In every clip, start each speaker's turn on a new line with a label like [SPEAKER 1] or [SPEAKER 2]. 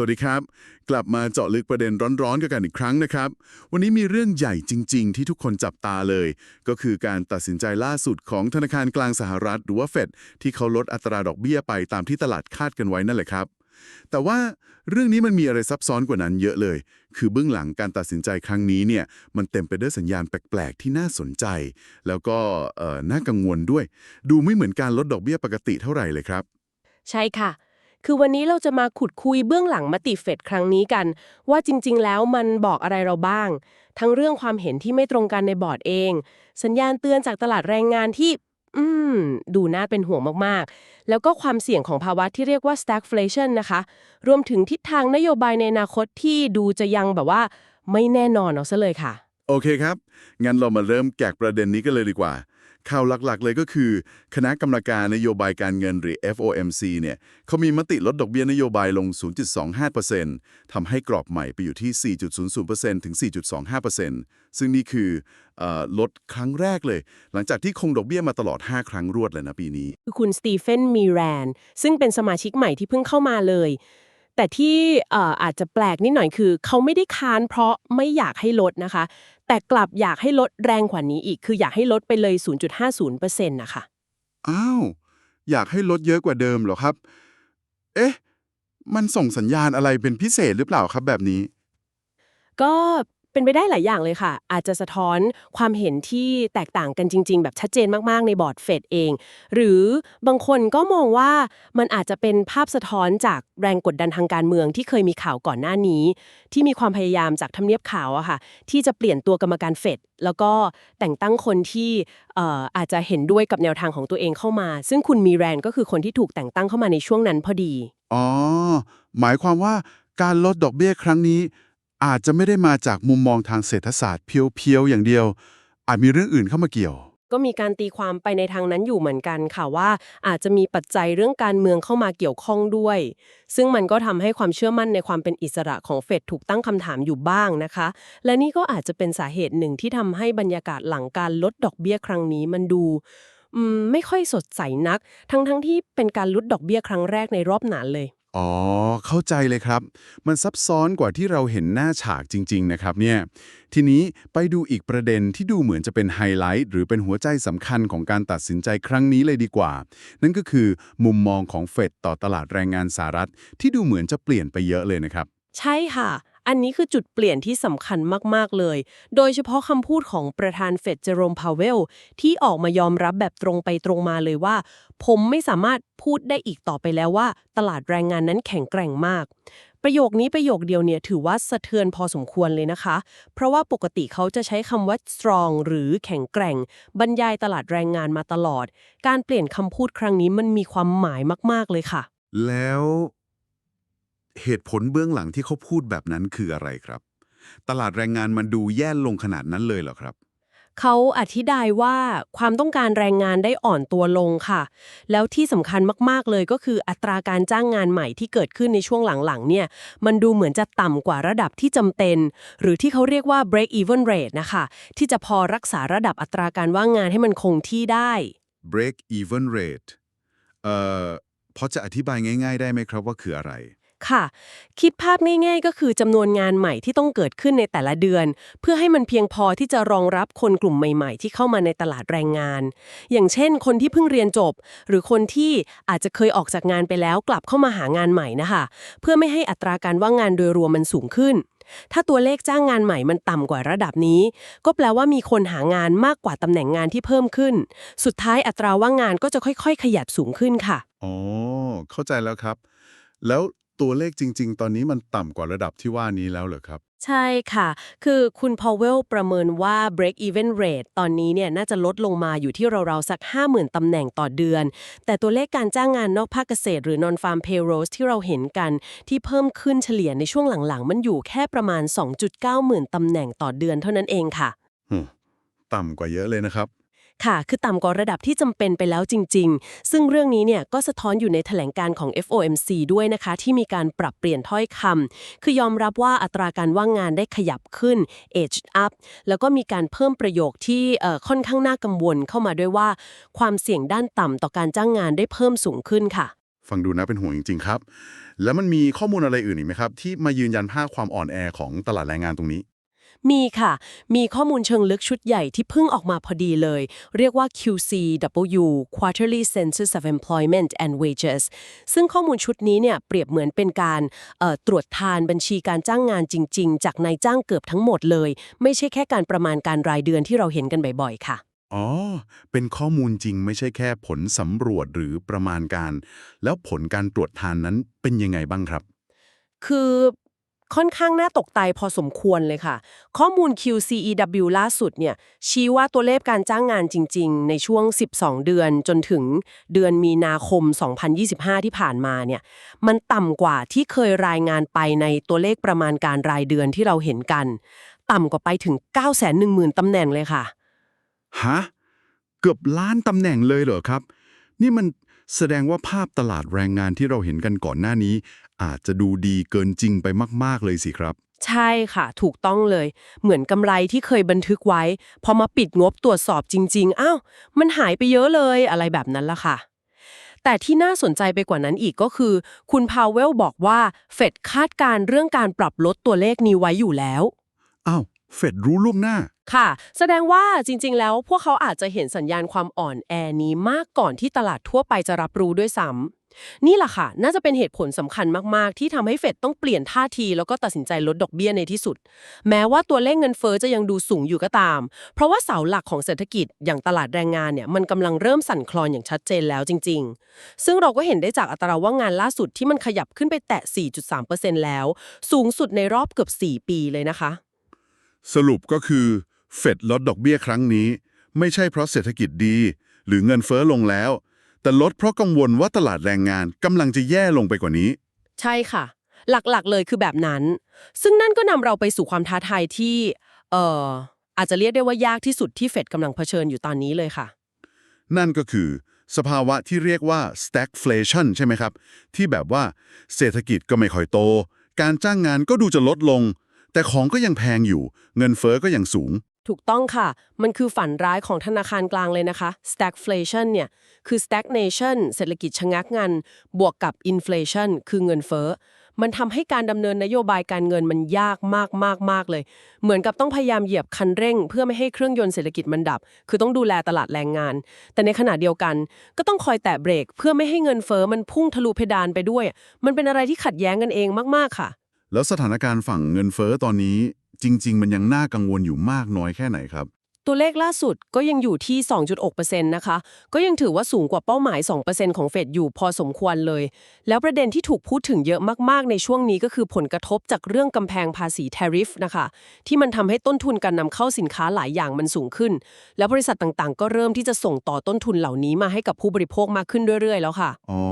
[SPEAKER 1] วัสดีครับ กลับมาเจาะลึกประเด็นร้อนๆกันกันอีกครั้งนะครับ วันนี้มีเรื่องใหญ่จริง ๆ ที่ทุกคนจับตาเลย ก็คือการตัดสินใจล่าสุดของธนาคารกลางสหรัฐหรือว่าเฟดที่เขาลดอัตราดอกเบี้ยไปตามที่ตลาดคาดกันไว้นั่นแหละครับ แต่ว่าเรื่องนี้มันมีอะไรซับซ้อนกว่านั้นเยอะเลย คือเบื้องหลังการตัดสินใจครั้งนี้เนี่ยมันเต็มไปด้วยสัญญาณแปลกๆ ที่น่าสนใจ แล้วก็เออน่ากังวลด้วย ดูไม่เหมือนการลดดอกเบี้ยปกติเท่าไหร่เลยครับ
[SPEAKER 2] ใช่ค่ะ คือวันนี้เราจะมาขุดคุยเบื้องหลังมติเฟดครั้งนี้กัน ว่าจริง ๆ แล้วมันบอกอะไรเราบ้าง ทั้งเรื่องความเห็นที่ไม่ตรงกันในบอร์ดเอง สัญญาณเตือนจากตลาดแรงงานที่ อืม ดูน่าเป็นห่วงมากๆ แล้วก็ความเสี่ยงของภาวะที่เรียกว่า stagflation นะคะ รวมถึงทิศทางนโยบายในอนาคตที่ดูจะยังแบบว่า ไม่แน่นอนเอาซะเลยค่ะ
[SPEAKER 1] โอเคครับ งั้นเรามาเริ่มแกะประเด็นนี้กันเลยดีกว่า ข่าวหลักๆ เลยก็คือ คณะกรรมการนโยบายการเงินหรือ FOMC เนี่ยเขามีมติลดดอกเบี้ยนโยบายลง 0.25%ทำให้กรอบใหม่ไปอยู่ที่ 4.00%ถึง 4.25%ซึ่งนี่คือออลดครั้งแรกเลย หลังจากที่คงดอกเบี้ยมาตลอด 5 ครั้งรวดเลยนะปีนี้
[SPEAKER 2] คือคุณสตีเฟนมีแรน ซึ่งเป็นสมาชิกใหม่ที่เพิ่งเข้ามาเลย แต่ที่เอ่ออาจจะแปลกนิดหน่อยคือ เขาไม่ได้ค้านเพราะไม่อยากให้ลดนะคะ แต่กลับอยากให้ลดแรงกว่านี้อีก คืออยากให้ลดไปเลย 0.50%นะคะ
[SPEAKER 1] อ้าว อยากให้ลดเยอะกว่าเดิมเหรอครับ เอ๊ะ มันส่งสัญญาณอะไรเป็นพิเศษหรือเปล่าครับแบบนี้
[SPEAKER 2] ก็ เป็นไปได้หลายอย่างเลยค่ะ อาจจะสะท้อนความเห็นที่แตกต่างกันจริง ๆ แบบชัดเจนมากๆในบอร์ดเฟดเอง หรือบางคนก็มองว่ามันอาจจะเป็นภาพสะท้อนจากแรงกดดันทางการเมืองที่เคยมีข่าวก่อนหน้านี้ ที่มีความพยายามจากทำเนียบข่าวอะค่ะ ที่จะเปลี่ยนตัวกรรมการเฟดแล้วก็แต่งตั้งคนที่เอ่ออาจจะเห็นด้วยกับแนวทางของตัวเองเข้ามา ซึ่งคุณมีแรนก็คือคนที่ถูกแต่งตั้งเข้ามาในช่วงนั้นพอดี
[SPEAKER 1] อ๋อ หมายความว่าการลดดอกเบี้ยครั้งนี้ อาจจะไม่ได้มาจากมุมมองทางเศรษฐศาสตร์เพียวๆอย่างเดียว อาจมีเรื่องอื่นเข้ามาเกี่ยว
[SPEAKER 2] ก็มีการตีความไปในทางนั้นอยู่เหมือนกันค่ะว่า อาจจะมีปัจจัยเรื่องการเมืองเข้ามาเกี่ยวข้องด้วย ซึ่งมันก็ทำให้ความเชื่อมั่นในความเป็นอิสระของเฟดถูกตั้งคำถามอยู่บ้างนะคะ และนี่ก็อาจจะเป็นสาเหตุหนึ่งที่ทำให้บรรยากาศหลังการลดดอกเบี้ยครั้งนี้มันดูไม่ค่อยสดใสนัก ทั้งๆที่เป็นการลดดอกเบี้ยครั้งแรกในรอบนานเลย
[SPEAKER 1] อ๋อ เข้าใจเลยครับ มันซับซ้อนกว่าที่เราเห็นหน้าฉากจริง ๆ นะครับเนี่ย ทีนี้ไปดูอีกประเด็นที่ดูเหมือนจะเป็นไฮไลท์หรือเป็นหัวใจสำคัญของการตัดสินใจครั้งนี้เลยดีกว่า นั่นก็คือมุมมองของเฟดต่อตลาดแรงงานสหรัฐ ที่ดูเหมือนจะเปลี่ยนไปเยอะเลยนะครับ
[SPEAKER 2] ใช่ค่ะ อันนี้คือจุดเปลี่ยนที่สำคัญมาก ๆ เลย โดยเฉพาะคำพูดของประธานเฟดเจอโรมพาวเวล ที่ออกมายอมรับแบบตรงไปตรงมาเลยว่า ผมไม่สามารถพูดได้อีกต่อไปแล้วว่า ตลาดแรงงานนั้นแข็งแกร่งมาก ประโยคนี้ประโยคเดียวเนี่ยถือว่าสะเทือนพอสมควรเลยนะคะ เพราะว่าปกติเขาจะใช้คำว่า strong หรือแข็งแกร่ง บรรยายตลาดแรงงานมาตลอด การเปลี่ยนคำพูดครั้งนี้มันมีความหมายมาก ๆ เลยค่ะ
[SPEAKER 1] แล้ว เหตุผลเบื้องหลังที่เขาพูดแบบนั้นคืออะไรครับ ตลาดแรงงานมันดูแย่ลงขนาดนั้นเลยเหรอครับ
[SPEAKER 2] เขาอธิบายว่าความต้องการแรงงานได้อ่อนตัวลงค่ะ แล้วที่สำคัญมากๆเลยก็คืออัตราการจ้างงานใหม่ที่เกิดขึ้นในช่วงหลังๆเนี่ย มันดูเหมือนจะต่ำกว่าระดับที่จำเป็น หรือที่เขาเรียกว่า break even rate นะคะ ที่จะพอรักษาระดับอัตราการว่างงานให้มันคงที่ได้
[SPEAKER 1] break even rate เอ่อพอจะอธิบายง่าย ๆ ได้ไหมครับว่าคืออะไร
[SPEAKER 2] ค่ะ คิดภาพง่ายๆ ก็คือจำนวนงานใหม่ที่ต้องเกิดขึ้นในแต่ละเดือน เพื่อให้มันเพียงพอที่จะรองรับคนกลุ่มใหม่ๆ ที่เข้ามาในตลาดแรงงาน อย่างเช่น คนที่เพิ่งเรียนจบ หรือคนที่อาจจะเคยออกจากงานไปแล้วกลับเข้ามาหางานใหม่นะคะ เพื่อไม่ให้อัตราการว่างงานโดยรวมมันสูงขึ้น ถ้าตัวเลขจ้างงานใหม่มันต่ำกว่าระดับนี้ ก็แปลว่ามีคนหางานมากกว่าตำแหน่งงานที่เพิ่มขึ้น สุดท้ายอัตราว่างงานก็จะค่อย ๆ ขยับสูงขึ้นค่ะ
[SPEAKER 1] อ๋อ เข้าใจแล้วครับ แล้ว ตัวเลขจริง ๆ ตอนนี้มันต่ำกว่าระดับที่ว่านี้แล้วเหรอครับ
[SPEAKER 2] ใช่ค่ะ คือคุณพาวเวลประเมินว่า break even rate ตอนนี้เนี่ยน่าจะลดลงมาอยู่ที่ราวๆสัก 50,000 ตำแหน่งต่อเดือน แต่ตัวเลขการจ้างงานนอกภาคเกษตรหรือ non farm payrolls ที่เราเห็นกัน ที่เพิ่มขึ้นเฉลี่ยในช่วงหลังๆ มันอยู่แค่ประมาณ 2.9 หมื่นตำแหน่งต่อเดือนเท่านั้นเองค่ะ
[SPEAKER 1] อืมต่ำกว่าเยอะเลยนะครับ
[SPEAKER 2] ค่ะ คือต่ำกว่าระดับที่จำเป็นไปแล้วจริง ๆ ซึ่งเรื่องนี้เนี่ยก็สะท้อนอยู่ในแถลงการของ FOMC ด้วยนะคะ ที่มีการปรับเปลี่ยนถ้อยคำคือยอมรับว่าอัตราการว่างงานได้ขยับขึ้น age up แล้วก็มีการเพิ่มประโยคที่เอ่อค่อนข้างน่ากังวลเข้ามาด้วยว่า ความเสี่ยงด้านต่ำต่อการจ้างงานได้เพิ่มสูงขึ้นค่ะ
[SPEAKER 1] ฟังดูน่าเป็นห่วงจริง ๆ ครับ แล้วมันมีข้อมูลอะไรอื่นอีกไหมครับ ที่มายืนยันภาพความอ่อนแอของตลาดแรงงานตรงนี้
[SPEAKER 2] มีค่ะ มีข้อมูลเชิงลึกชุดใหญ่ที่เพิ่งออกมาพอดีเลย เรียกว่า QCW Quarterly Census of Employment and Wages ซึ่งข้อมูลชุดนี้เนี่ยเปรียบเหมือนเป็นการเอ่อตรวจทานบัญชีการจ้างงานจริง ๆ จากนายจ้างเกือบทั้งหมดเลย ไม่ใช่แค่การประมาณการรายเดือนที่เราเห็นกันบ่อยๆ ค่ะ
[SPEAKER 1] อ๋อ เป็นข้อมูลจริงไม่ใช่แค่ผลสำรวจหรือประมาณการ แล้วผลการตรวจทานนั้นเป็นยังไงบ้างครับ
[SPEAKER 2] คือ ค่อนข้างน่าตกใจพอสมควรเลยค่ะ ข้อมูล QCEW ล่าสุดเนี่ยชี้ว่าตัวเลขการจ้างงานจริง ๆ ในช่วง 12 เดือนจนถึงเดือนมีนาคม 2025 ที่ผ่านมาเนี่ยมันต่ำกว่าที่เคยรายงานไปในตัวเลขประมาณการรายเดือนที่เราเห็นกัน ต่ำกว่าไปถึง 910,000ตำแหน่งเลยค่ะ
[SPEAKER 1] ฮะเกือบล้านตำแหน่งเลยเหรอครับ นี่มันแสดงว่าภาพตลาดแรงงานที่เราเห็นกันก่อนหน้านี้ อาจจะดูดีเกินจริงไปมาก ๆ เลยสิครับ
[SPEAKER 2] ใช่ค่ะ ถูกต้องเลย เหมือนกำไรที่เคยบันทึกไว้ พอมาปิดงบตรวจสอบจริง ๆ อ้าว มันหายไปเยอะเลยอะไรแบบนั้นละค่ะ แต่ที่น่าสนใจไปกว่านั้นอีกก็คือ คุณพาวเวลบอกว่า เฟดคาดการณ์เรื่องการปรับลดตัวเลขนี้ไว้อยู่แล้ว
[SPEAKER 1] อ้าว เฟดรู้ล่วงหน้า
[SPEAKER 2] ค่ะ แสดงว่าจริง ๆ แล้วพวกเขาอาจจะเห็นสัญญาณความอ่อนแอนี้มากก่อนที่ตลาดทั่วไปจะรับรู้ด้วยซ้ำ นี่แหละค่ะ น่าจะเป็นเหตุผลสำคัญมากๆ ที่ทำให้เฟดต้องเปลี่ยนท่าที แล้วก็ตัดสินใจลดดอกเบี้ยในที่สุด แม้ว่าตัวเลขเงินเฟ้อจะยังดูสูงอยู่ก็ตาม เพราะว่าเสาหลักของเศรษฐกิจอย่างตลาดแรงงานเนี่ยมันกำลังเริ่มสั่นคลอนอย่างชัดเจนแล้วจริง ๆ ซึ่งเราก็เห็นได้จากอัตราว่างงานล่าสุดที่มันขยับขึ้นไปแตะ 4.3%แล้ว สูงสุดในรอบเกือบ 4 ปีเลยนะคะ
[SPEAKER 1] สรุปก็คือเฟดลดดอกเบี้ยครั้งนี้ ไม่ใช่เพราะเศรษฐกิจดี หรือเงินเฟ้อลงแล้ว แต่ลดเพราะกังวลว่าตลาดแรงงานกำลังจะแย่ลงไปกว่านี้
[SPEAKER 2] ใช่ค่ะ หลักๆเลยคือแบบนั้น ซึ่งนั่นก็นำเราไปสู่ความท้าทายที่เอ่ออาจจะเรียกได้ว่ายากที่สุดที่เฟดกำลังเผชิญอยู่ตอนนี้เลยค่ะ
[SPEAKER 1] นั่นก็คือสภาวะที่เรียกว่า stagflation ใช่ไหมครับ ที่แบบว่าเศรษฐกิจก็ไม่ค่อยโต การจ้างงานก็ดูจะลดลง แต่ของก็ยังแพงอยู่ เงินเฟ้อก็ยังสูง
[SPEAKER 2] ถูกต้องค่ะ มันคือฝันร้ายของธนาคารกลางเลยนะคะ stagflation เนี่ยคือ stagnation เศรษฐกิจชะงักงัน บวกกับ inflation คือเงินเฟ้อ มันทำให้การดำเนินนโยบายการเงินมันยากมากมากมากเลย เหมือนกับต้องพยายามเหยียบคันเร่ง เพื่อไม่ให้เครื่องยนต์เศรษฐกิจมันดับ คือต้องดูแลตลาดแรงงาน แต่ในขณะเดียวกัน ก็ต้องคอยแตะเบรก เพื่อไม่ให้เงินเฟ้อมันพุ่งทะลุเพดานไปด้วย มันเป็นอะไรที่ขัดแย้งกันเองมากๆค่ะ
[SPEAKER 1] แล้วสถานการณ์ฝั่งเงินเฟ้อตอนนี้ จริง ๆ มันยังน่ากังวลอยู่มากน้อยแค่ไหนครับ
[SPEAKER 2] ตัวเลขล่าสุดก็ยังอยู่ที่ 2.6%นะคะ ก็ยังถือว่าสูงกว่าเป้าหมาย 2%ของเฟดอยู่พอสมควรเลย แล้วประเด็นที่ถูกพูดถึงเยอะมากๆ ในช่วงนี้ก็คือผลกระทบจากเรื่องกำแพงภาษี tariff นะคะ ที่มันทำให้ต้นทุนการนำเข้าสินค้าหลายอย่างมันสูงขึ้น แล้วบริษัทต่างๆ ก็เริ่มที่จะส่งต่อต้นทุนเหล่านี้มาให้กับผู้บริโภคมากขึ้นเรื่อยๆ แล้วค่ะ
[SPEAKER 3] อ๋อ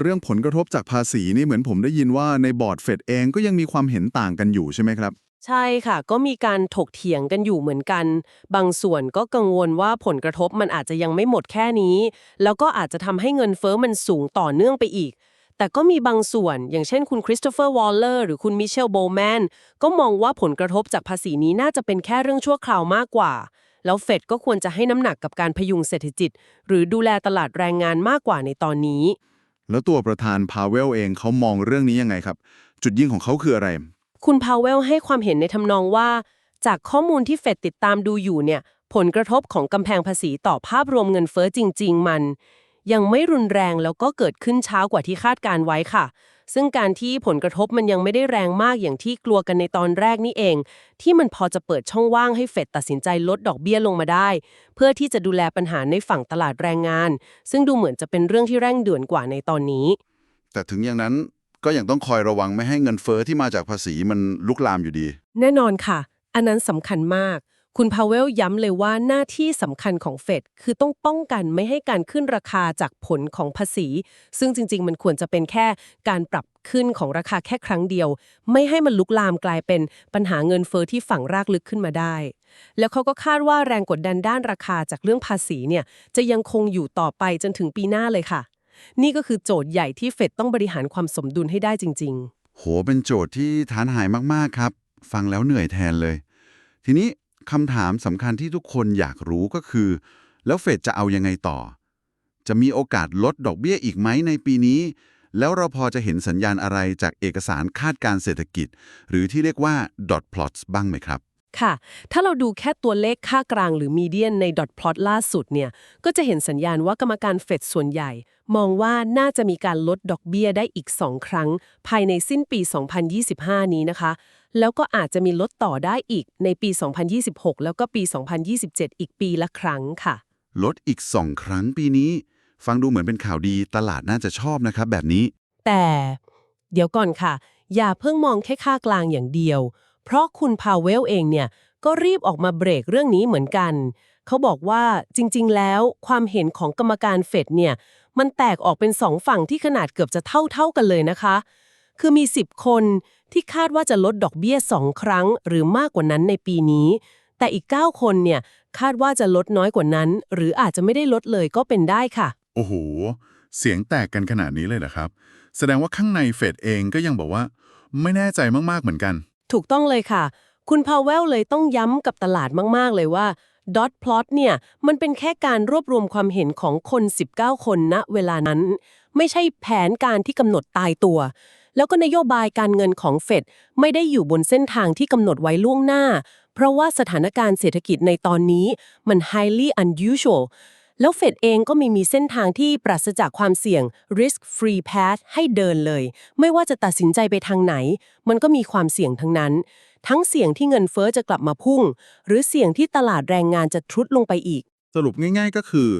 [SPEAKER 3] เรื่องผลกระทบจากภาษีนี่เหมือนผมได้ยินว่าในบอร์ดเฟดเองก็ยังมีความเห็นต่างกันอยู่ใช่ไหมครับ
[SPEAKER 2] ใช่ค่ะ ก็มีการถกเถียงกันอยู่เหมือนกัน บางส่วนก็กังวลว่าผลกระทบมันอาจจะยังไม่หมดแค่นี้ แล้วก็อาจจะทำให้เงินเฟอ้อมันสูงต่อเนื่องไปอีก แต่ก็มีบางส่วนอย่างเช่นคุณคริสโตเฟอร์วอลเลอร์หรือคุณมิเชลโบแมนก็มองว่าผลกระทบจากภาษีนี้น่าจะเป็นแค่เรื่องชั่วคราวมากกว่า แล้วเฟดก็ควรจะให้น้ำหนักกับการพยุงเศรษฐกิจ หรือดูแลตลาดแรงงานมากกว่าในตอนนี้
[SPEAKER 3] แล้วตัวประธานพาเวลเองเขามองเรื่องนี้ยังไงครับ จุดยิ่งของเขาคืออะไร
[SPEAKER 2] คุณพาวเวลให้ความเห็นในทำนองว่า จากข้อมูลที่เฟดติดตามดูอยู่เนี่ยผลกระทบของกำแพงภาษีต่อภาพรวมเงินเฟ้อจริง ๆ มัน ยังไม่รุนแรงแล้วก็เกิดขึ้นช้ากว่าที่คาดการไว้ค่ะ ซึ่งการที่ผลกระทบมันยังไม่ได้แรงมากอย่างที่กลัวกันในตอนแรกนี่เอง ที่มันพอจะเปิดช่องว่างให้เฟดตัดสินใจลดดอกเบี้ยลงมาได้ เพื่อที่จะดูแลปัญหาในฝั่งตลาดแรงงาน ซึ่งดูเหมือนจะเป็นเรื่องที่เร่งด่วนกว่าในตอนนี้
[SPEAKER 3] แต่ถึงอย่างนั้น ก็ยังต้องคอยระวังไม่ให้เงินเฟอ้อที่มาจากภาษีมันลุกลามอยู่ดี
[SPEAKER 2] แน่นอนค่ะ อันนั้นสำคัญมาก คุณพาวเวลย้ำเลยว่าหน้าที่สำคัญของเฟดคือต้องป้องกันไม่ให้การขึ้นราคาจากผลของภาษี ซึ่งจริง ๆ มันควรจะเป็นแค่การปรับขึ้นของราคาแค่ครั้งเดียว ไม่ให้มันลุกลามกลายเป็นปัญหาเงินเฟอ้อที่ฝังรากลึกขึ้นมาได้ แล้วเขาก็คาดว่าแรงกดดันด้านราคาจากเรื่องภาษีเนี่ยจะยังคงอยู่ต่อไปจนถึงปีหน้าเลยค่ะ นี่ก็คือโจทย์ใหญ่ที่เฟดต้องบริหารความสมดุลให้ได้จริง ๆ
[SPEAKER 3] โหเป็นโจทย์ที่ท้าทายมาก ๆ ครับ ฟังแล้วเหนื่อยแทนเลย ทีนี้คำถามสำคัญที่ทุกคนอยากรู้ก็คือ แล้วเฟดจะเอายังไงต่อ จะมีโอกาสลดดอกเบี้ยอีกไหมในปีนี้ แล้วเราพอจะเห็นสัญญาณอะไรจากเอกสารคาดการเศรษฐกิจ หรือที่เรียกว่า dot plots บ้างไหมครับ
[SPEAKER 2] ค่ะ ถ้าเราดูแค่ตัวเลขค่ากลางหรือมีเดียนในดอทพลอตล่าสุดเนี่ย ก็จะเห็นสัญญาณว่ากรรมการเฟดส่วนใหญ่ มองว่าน่าจะมีการลดดอกเบี้ยได้อีก 2 ครั้ง ภายในสิ้นปี 2025 นี้นะคะ แล้วก็อาจจะมีลดต่อได้อีกในปี 2026 แล้วก็ปี 2027 อีกปีละครั้งค่ะ
[SPEAKER 3] ลดอีก 2 ครั้งปีนี้ ฟังดูเหมือนเป็นข่าวดีตลาดน่าจะชอบนะครับแบบนี้
[SPEAKER 2] แต่ เดี๋ยวก่อนค่ะ อย่าเพิ่งมองแค่ค่ากลางอย่างเดียว เพราะคุณพาวเวลเองเนี่ยก็รีบออกมาเบรกเรื่องนี้เหมือนกัน เขาบอกว่าจริง ๆ แล้วความเห็นของกรรมการเฟดเนี่ยมันแตกออกเป็นสองฝั่งที่ขนาดเกือบจะเท่า ๆ กันเลยนะคะ คือมี 10 คนที่คาดว่าจะลดดอกเบี้ย 2 ครั้ง หรือมากกว่านั้นในปีนี้ แต่อีก 9 คนเนี่ยคาดว่าจะลดน้อยกว่านั้น หรืออาจจะไม่ได้ลดเลยก็เป็นได้ค่ะ
[SPEAKER 1] โอ้โห เสียงแตกกันขนาดนี้เลยเหรอครับ แสดงว่าข้างในเฟดเองก็ยังบอกว่า ไม่แน่ใจมากๆเหมือนกัน
[SPEAKER 2] ถูกต้องเลยค่ะ คุณพาวเวลเลยต้องย้ำกับตลาดมากๆเลยว่า dot plot เนี่ยมันเป็นแค่การรวบรวมความเห็นของคน 19 คนณเวลานั้น ไม่ใช่แผนการที่กำหนดตายตัว แล้วก็นโยบายการเงินของเฟดไม่ได้อยู่บนเส้นทางที่กำหนดไว้ล่วงหน้า เพราะว่าสถานการณ์เศรษฐกิจในตอนนี้มัน highly unusual แล้วเฟดเองก็มีมีเส้นทางที่ปราศจากความเสี่ยง risk free path ให้เดินเลย ไม่ว่าจะตัดสินใจไปทางไหน มันก็มีความเสี่ยงทั้งนั้น ทั้งเสี่ยงที่เงินเฟอ้อจะกลับมาพุ่ง หรือเสี่ยงที่ตลาดแรงงานจะทรุดลงไปอีก
[SPEAKER 1] สรุปง่าย ๆ ก็คือ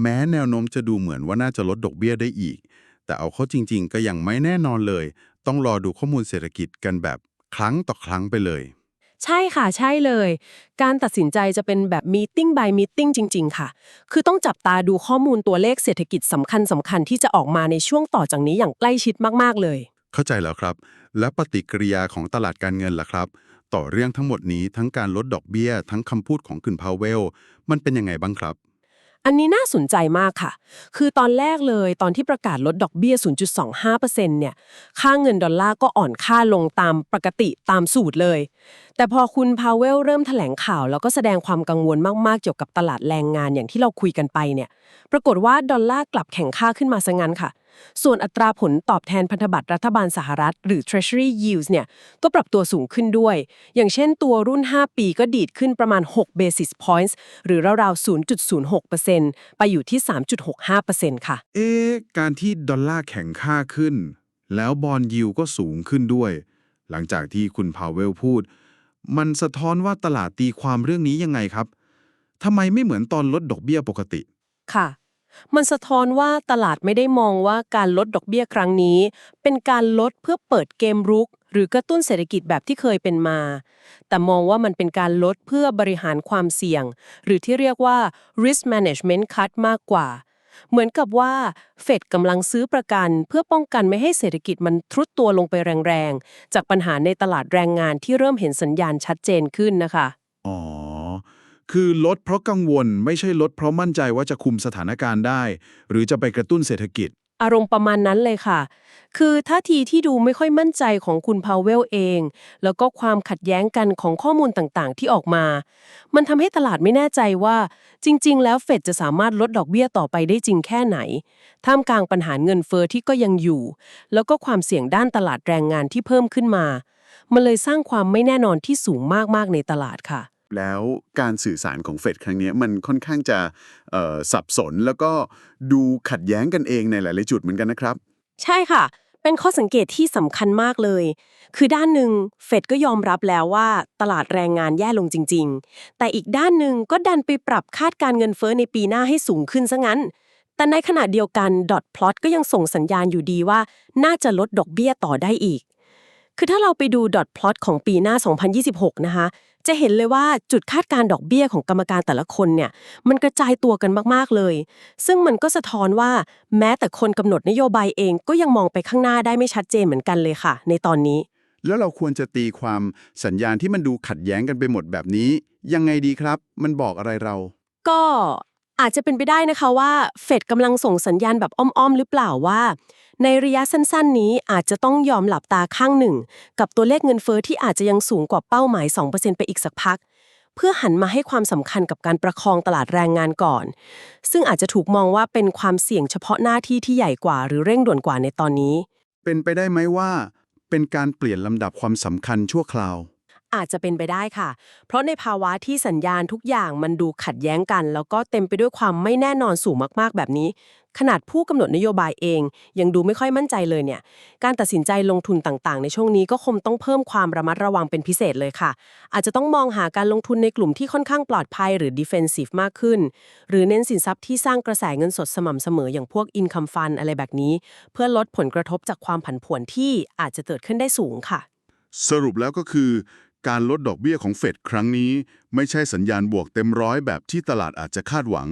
[SPEAKER 1] แม้แนวโน้มจะดูเหมือนว่าน่าจะลดดอกเบี้ยได้อีก แต่เอาเข้าจริง ๆ ก็ยังไม่แน่นอนเลย ต้องรอดูข้อมูลเศรษฐกิจกันแบบครั้งต่อครั้งไปเลย
[SPEAKER 2] ใช่ค่ะใช่เลย การตัดสินใจจะเป็นแบบ meeting by มีติ้งจริง ๆ ค่ะ คือต้องจับตาดูข้อมูลตัวเลขเศรษฐกิจสำคัญสำคัญๆที่จะออกมาในช่วงต่อจากนี้อย่างใกล้ชิดมากๆเลย
[SPEAKER 1] เข้าใจแล้วครับ และปฏิกิริยาของตลาดการเงินล่ะครับ ต่อเรื่องทั้งหมดนี้ทั้งการลดดอกเบี้ย ทั้งคำพูดของคุณพาวเวล มันเป็นยังไงบ้างครับ
[SPEAKER 2] อันนี้น่าสนใจมากค่ะ คือตอนแรกเลยตอนที่ประกาศลดดอกเบี้ย 0.25%เนี่ย ค่าเงินดอลลาร์ก็อ่อนค่าลงตามปกติตามสูตรเลย แต่พอคุณพาวเวลเริ่มแถลงข่าว แล้วก็แสดงความกังวลมาก ๆ เกี่ยวกับตลาดแรงงานอย่างที่เราคุยกันไปเนี่ย ปรากฏว่าดอลลาร์กลับแข็งค่าขึ้นมาซะงั้นค่ะ ส่วนอัตราผลตอบแทนพันธบัตรรัฐบาลสหรัฐ หรือ Treasury Yields เนี่ยก็ปรับตัวสูงขึ้นด้วย อย่างเช่นตัวรุ่น 5 ปีก็ดีดขึ้นประมาณ 6 basis points หรือราวๆ 0.06%ไปอยู่ที่ 3.65%ค่ะ
[SPEAKER 1] เอ๊ะการที่ดอลลาร์แข็งค่าขึ้น แล้วบอลยิวก็สูงขึ้นด้วย หลังจากที่คุณพาวเวลพูด มันสะท้อนว่าตลาดตีความเรื่องนี้ยังไงครับทำไมไม่เหมือนตอนลดดอกเบี้ยปกติ
[SPEAKER 2] ค่ะ มันสะท้อนว่าตลาดไม่ได้มองว่าการลดดอกเบี้ยครั้งนี้ เป็นการลดเพื่อเปิดเกมรุก หรือกระตุ้นเศรษฐกิจแบบที่เคยเป็นมา แต่มองว่ามันเป็นการลดเพื่อบริหารความเสี่ยง หรือที่เรียกว่า risk management cut มากกว่า เหมือนกับว่าเฟดกำลังซื้อประกัน เพื่อป้องกันไม่ให้เศรษฐกิจมันทรุดตัวลงไปแรงๆ จากปัญหาในตลาดแรงงานที่เริ่มเห็นสัญญาณชัดเจนขึ้นนะคะ
[SPEAKER 1] คือลดเพราะกังวลไม่ใช่ลดเพราะมั่นใจว่าจะคุมสถานการณ์ได้ หรือจะไปกระตุ้นเศรษฐกิจ
[SPEAKER 2] อารมณ์ประมาณนั้นเลยค่ะ คือท่าทีที่ดูไม่ค่อยมั่นใจของคุณพาวเวลเอง แล้วก็ความขัดแย้งกันของข้อมูลต่างๆ ที่ออกมา มันทำให้ตลาดไม่แน่ใจว่า จริง ๆ แล้วเฟดจะสามารถลดดอกเบี้ยต่อไปได้จริงแค่ไหน ท่ามกลางปัญหาเงินเฟอ้อที่ก็ยังอยู่ แล้วก็ความเสี่ยงด้านตลาดแรงงานที่เพิ่มขึ้นมา มันเลยสร้างความไม่แน่นอนที่สูงมากๆในตลาดค่ะ
[SPEAKER 1] แล้วการสื่อสารของเฟดครั้งนี้มันค่อนข้างจะสับสน แล้วก็ดูขัดแย้งกันเองในหลายๆจุดเหมือนกันนะครับ
[SPEAKER 2] ใช่ค่ะ เป็นข้อสังเกตที่สำคัญมากเลย คือด้านหนึ่งเฟดก็ยอมรับแล้วว่าตลาดแรงงานแย่ลงจริง ๆ แต่อีกด้านหนึ่งก็ดันไปปรับคาดการเงินเฟ้อในปีหน้าให้สูงขึ้นซะงั้นแต่ในขณะเดียวกันดอทพลอตก็ยังส่งสัญญาณอยู่ดีว่า น่าจะลดดอกเบี้ยต่อได้อีก คือถ้าเราไปดูดอทพลอตของปีหน้า 2026 นะคะ จะเห็นเลยว่าจุดคาดการณ์ดอกเบี้ยของกรรมการแต่ละคนเนี่ยมันกระจายตัวกันมากๆเลย ซึ่งมันก็สะท้อนว่าแม้แต่คนกำหนดนโยบายเองก็ยังมองไปข้างหน้าได้ไม่ชัดเจนเหมือนกันเลยค่ะ ในตอนนี้
[SPEAKER 1] แล้วเราควรจะตีความสัญญาณที่มันดูขัดแย้งกันไปหมดแบบนี้ ยังไงดีครับ มันบอกอะไรเรา
[SPEAKER 2] ก็ อาจจะเป็นไปได้นะคะว่าเฟดกำลังส่งสัญญาณแบบอ้อมๆ หรือเปล่าว่า ในระยะสั้นๆ นี้อาจจะต้องยอมหลับตาข้างหนึ่ง กับตัวเลขเงินเฟอ้อที่อาจจะยังสูงกว่าเป้าหมาย 2%ไปอีกสักพัก เพื่อหันมาให้ความสำคัญกับการประคองตลาดแรงงานก่อน ซึ่งอาจจะถูกมองว่าเป็นความเสี่ยงเฉพาะหน้าที่ที่ใหญ่กว่า หรือเร่งด่วนกว่าในตอนนี้
[SPEAKER 3] เป็นไปได้ไหมว่า เป็นการเปลี่ยนลำดับความสำคัญชั่วคราว
[SPEAKER 2] อาจจะเป็นไปได้ค่ะ เพราะในภาวะที่สัญญาณทุกอย่างมันดูขัดแย้งกัน แล้วก็เต็มไปด้วยความไม่แน่นอนสูงมากๆ แบบนี้ ขนาดผู้กำหนดนโยบายเอง ยังดูไม่ค่อยมั่นใจเลยเนี่ย การตัดสินใจลงทุนต่างๆ ในช่วงนี้ก็คงต้องเพิ่มความระมัดระวังเป็นพิเศษเลยค่ะ อาจจะต้องมองหาการลงทุนในกลุ่มที่ค่อนข้างปลอดภัยหรือ defensive มากขึ้น หรือเน้นสินทรัพย์ที่สร้างกระแสเงินสดสม่ำเสมออย่างพวก income fund อะไรแบบนี้ เพื่อลดผลกระทบจากความผันผวนที่อาจจะเกิดขึ้นได้สูงค่ะ
[SPEAKER 1] สรุปแล้วก็คือ การลดดอกเบี้ยของเฟดครั้งนี้ ไม่ใช่สัญญาณบวกเต็มร้อยแบบที่ตลาดอาจจะคาดหวัง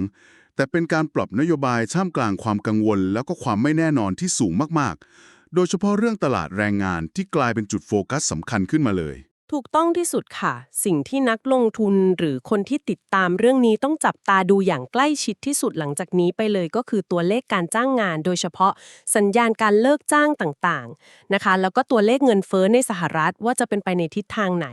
[SPEAKER 1] แต่เป็นการปรับนโยบายท่ามกลางความกังวล แล้วก็ความไม่แน่นอนที่สูงมากๆ โดยเฉพาะเรื่องตลาดแรงงานที่กลายเป็นจุดโฟกัสสำคัญขึ้นมาเลย
[SPEAKER 2] ถูกต้องที่สุดค่ะ สิ่งที่นักลงทุนหรือคนที่ติดตามเรื่องนี้ต้องจับตาดูอย่างใกล้ชิดที่สุดหลังจากนี้ไปเลยก็คือตัวเลขการจ้างงาน โดยเฉพาะสัญญาณการเลิกจ้างต่างๆนะคะ แล้วก็ตัวเลขเงินเฟ้อในสหรัฐว่าจะเป็นไปในทิศทางไหน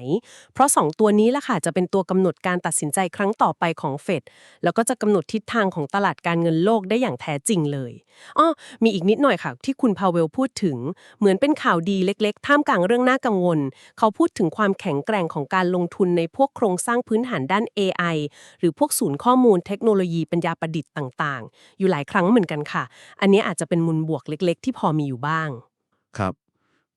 [SPEAKER 2] เพราะ 2 ตัวนี้ละค่ะจะเป็นตัวกำหนดการตัดสินใจครั้งต่อไปของเฟดแล้วก็จะกำหนดทิศทางของตลาดการเงินโลกได้อย่างแท้จริงเลยอ้อมีอีกนิดหน่อยค่ะที่คุณพาเวลพูดถึง เหมือนเป็นข่าวดีเล็ก ๆ ท่ามกลางเรื่องน่ากังวล เขาพูดถึงความแข็งแกร่งของการลงทุนในพวกโครงสร้างพื้นฐานด้าน AI หรือพวกศูนย์ข้อมูลเทคโนโลยีปัญญาประดิษฐ์ต่างๆ อยู่หลายครั้งเหมือนกันค่ะ อันนี้อาจจะเป็นมุมบวกเล็ก ๆ ที่พอมีอยู่บ้าง
[SPEAKER 4] ครับ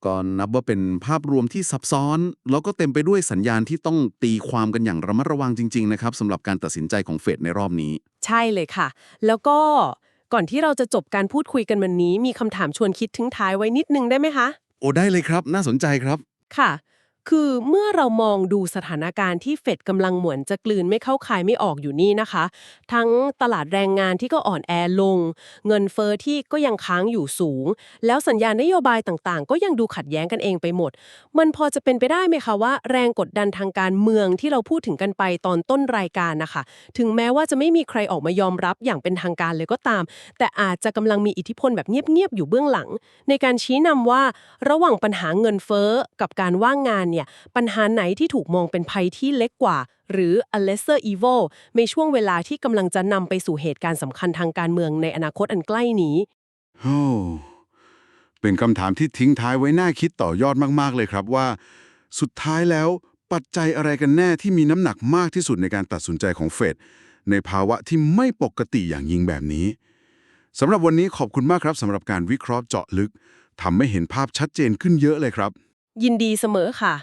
[SPEAKER 4] ก็นับว่าเป็นภาพรวมที่ซับซ้อน แล้วก็เต็มไปด้วยสัญญาณที่ต้องตีความกันอย่างระมัดระวังจริง ๆ นะครับสำหรับการตัดสินใจของเฟดในรอบนี้
[SPEAKER 2] ใช่เลยค่ะ แล้วก็ก่อนที่เราจะจบการพูดคุยกันวันนี้ มีคำถามชวนคิดทิ้งท้ายไว้นิดนึงได้ไหมคะ
[SPEAKER 4] โอ้ได้เลยครับ น่าสนใจครับ
[SPEAKER 2] ค่ะ คือเมื่อเรามองดูสถานการณ์ที่เฟดกำลังเหมือนจะกลืนไม่เข้าคายไม่ออกอยู่นี่นะคะ ทั้งตลาดแรงงานที่ก็อ่อนแอลง เงินเฟอ้อที่ก็ยังค้างอยู่สูง แล้วสัญญาณนโยบายต่างๆ ก็ยังดูขัดแย้งกันเองไปหมด มันพอจะเป็นไปได้ไหมคะว่าแรงกดดันทางการเมืองที่เราพูดถึงกันไปตอนต้นรายการนะคะ ถึงแม้ว่าจะไม่มีใครออกมายอมรับอย่างเป็นทางการเลยก็ตาม แต่อาจจะกำลังมีอิทธิพลแบบเงียบๆอยู่เบื้องหลัง ในการชี้นำว่าระหว่างปัญหาเงินเฟ้อกับการว่างงานเนี่ยปัญหาไหนที่ถูกมองเป็นภัยที่เล็กกว่า หรือ a lesser evil ในช่วงเวลาที่กำลังจะนำไปสู่เหตุการณ์สำคัญทางการเมืองในอนาคตอันใกล้นี้
[SPEAKER 3] โอ้เป็นคำถามที่ทิ้งท้ายไว้น่าคิดต่อยอดมาก ๆ เลยครับว่า สุดท้ายแล้วปัจจัยอะไรกันแน่ที่มีน้ำหนักมากที่สุดในการตัดสินใจของเฟดในภาวะที่ไม่ปกติอย่างยิ่งแบบนี้สำหรับวันนี้ขอบคุณมากครับสำหรับการวิเคราะห์เจาะลึกทำให้เห็นภาพชัดเจนขึ้นเยอะเลยครับ
[SPEAKER 2] ยินดีเสมอค่ะ